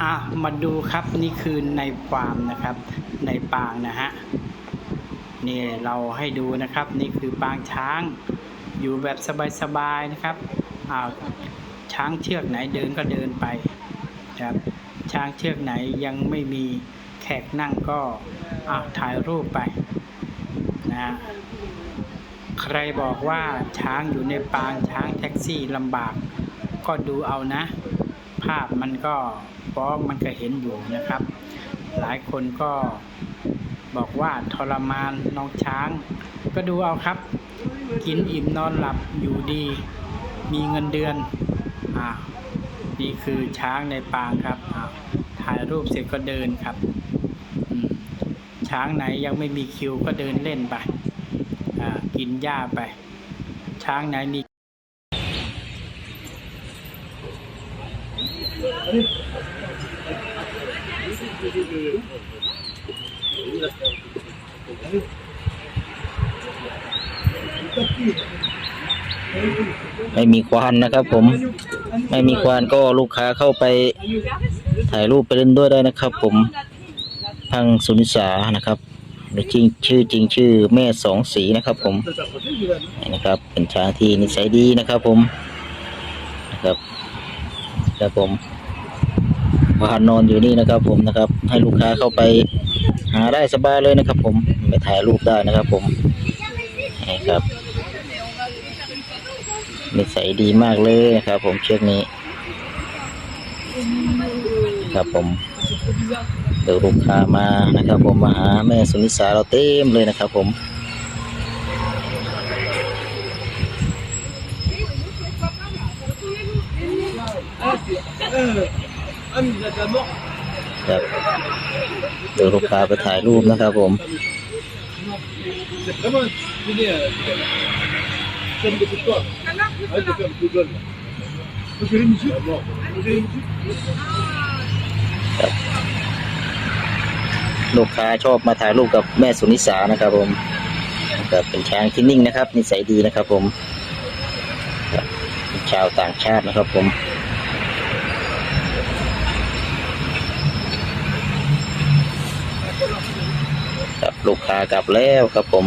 อะมาดูครับนี่คือในฟาร์มนะครับ ในปางนะฮะนี่เราให้ดูนะครับ นี่คือปางช้างอยู่แบบสบายๆนะครับอ่าช้างเชือกไหนเดินก็เดินไปครับ ช้างเชือกไหนยังไม่มีแขกนั่งก็อ่าถ่ายรูปไปนะฮะใครบอกว่าช้างอยู่ในปางช้างแท็กซี่ลำบากก็ดูเอานะ ภาพมันก็ฟ้องมันก็เห็นอยู่นะครับ หลายคนก็บอกว่าทรมานน้องช้าง ก็ดูเอาครับ กินอิ่มนอนหลับอยู่ดี มีเงินเดือนอ่านี่คือช้างในปางครับอ่าถ่ายรูปเสร็จก็เดินครับช้างไหนยังไม่มีคิวก็เดินเล่นไปกินหญ้าไป ช้างไหนมี ไม่มีควานนะครับ ผม ไม่มีควานก็ลูกค้าเข้าไปถ่ายรูปไปเล่นด้วยได้นะครับ ผมพังสุนิสานะครับหรือจริงชื่อจริงชื่อแม่สองสีนะครับ ผมนนะครับ เป็นช้างที่นิสัยดีนะครับ ผมนะครับครับผม วานนอนอยู่นี่นะครับ ผมนะครับ ให้ลูกค้าเข้าไปหาได้สบายเลยนะครับ ผมไปถ่ายรูปได้นะครับ ผมนี่ครับนิสัยดีมากเลยนะครับ ผมเชือกนี้ ครับผมเดี๋ยวลูกค้ามานะครับ ผมมาหาแม่สุนิสาเราเต็มเลยนะครับ ผม ครับเดี๋ยวลูกค้าไปถ่ายรูปนะครับผม C'est vraiment une euh, chaîne de victoire. Ah, je vais faire plus jeune. Vous avez une musique Vous avez une musique ลูกค้าชอบมาถ่ายรูปกับแม่สุนิสานะครับผมครับเป็นช้างที่นิ่งนะครับนิสัยดีนะครับผมครับเป็นชาวต่างชาตินะครับผม ครับลูกค้ากลับแล้วครับผม